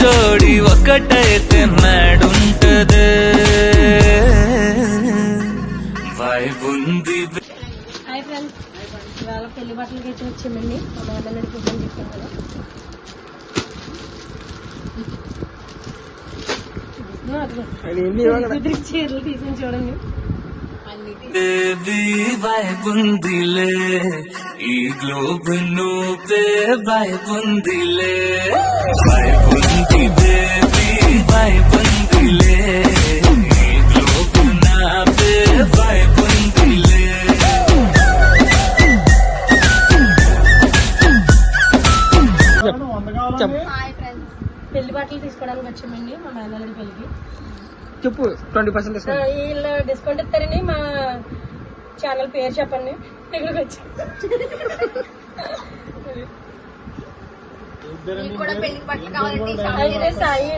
జోడి ఒకటైతే నాడుంటదే వైబుంది hi friends. ఇవాళ పెళ్ళి బట్టలకి అయితే వచ్చామండి మా బాబాయ్ పూజలు చెప్పాను చూడండి. బేబీ వైబుందిలే ఈ గ్లోబ్ నువ్వే వైబుందిలే చెప్పు. పెళ్ళి బట్టలు తీసుకోవడానికి వచ్చామండి మా మేనల్లుడి పెళ్ళికి చెప్పు ట్వంటీ పర్సెంట్ డిస్కౌంట్ వీళ్ళు డిస్కౌంట్ ఇస్తారని మా ఛానల్ పేరు చెప్పండి. ఇక్కడికి వచ్చి సాయి